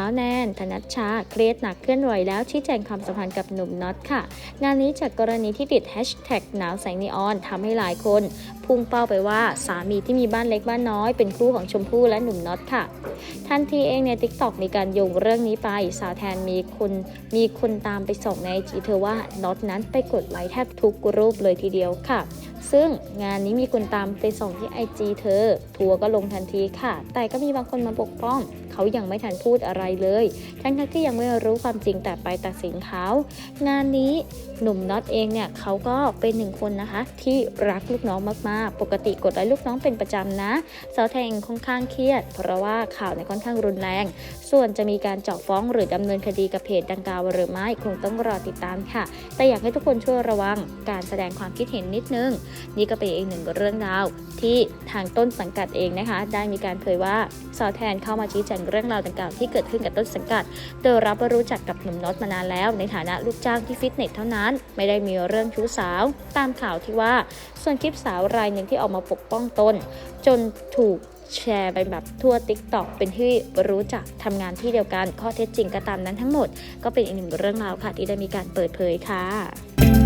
าวแนน ธนัชชา เครียดหนักเคลื่อนไหวแล้วชี้แจงความสัมพันธ์กับหนุ่มน็อตค่ะ งานนี้จากกรณีที่ติดแฮชแท็กหนาวแสงนีออนทำให้หลายคน พุ่งเป้าไปว่าสามีที่มีบ้านเล็กบ้านน้อยเป็นคู่ของชมพู่และหนุ่มน็อตค่ะ ทันทีเองในทิกตอกมีการโยงเรื่องนี้ไป สาวแทนมีคนมีคนตามไปส่งในจีเธอว่าน็อตนั้นไปกดไลค์แทบทุกรูปเลยทีเดียวค่ะซึ่งงานนี้มีคนตามไปส่งที่ไอจีเธอ ทัวร์ก็ลงทันทีค่ะ แต่ก็มีบางคนมาปกป้อง เขายังไม่ทันพูดอะไรเลย ทั้งที่ยังไม่รู้ความจริงแต่ไปตัดสินเขา งานนี้หนุ่มน็อตเองเนี่ยเขาก็เป็นหนึ่งคนนะคะ ที่รักลูกน้องมากๆ ปกติกดไลค์ลูกน้องเป็นประจำนะสาวแทงค่อนข้างเครียด เพราะว่าข่าวในค่อนข้างรุนแรง ส่วนจะมีการเจาะฟ้องหรือดำเนินคดีกับเพจดังกล่าวหรือไม่คงต้องรอติดตามค่ะ แต่อยากให้ทุกคนช่วยระวังการแสดงความคิดเห็นนิดนึง นี่ก็เป็นอีกหนึ่งเรื่องราวที่ทางต้นสังกัดเองนะคะ ได้มีการเผยว่าสาวแทนเข้ามาชี้แจงเรื่องราวดังกล่าวที่เกิดขึ้นกับต้นสังกัด โดยรับว่ารู้จักกับหนุ่มน็อตมานานแล้ว ในฐานะลูกจ้างที่ฟิตเนสเท่านั้น ไม่ได้มีเรื่องชู้สาว ตามข่าวที่ว่า ส่วนคลิปสาวรายหนึ่งที่ออกมาปกป้องตน จนถูกแชร์ไปแบบทั่วติ๊กต็อกเป็นที่รู้จักทำงานที่เดียวกันข้อเท็จจริงก็ตามนั้นทั้งหมด ก็เป็นอีกหนึ่งเรื่องราวค่ะที่ได้มีการเปิดเผยค่ะ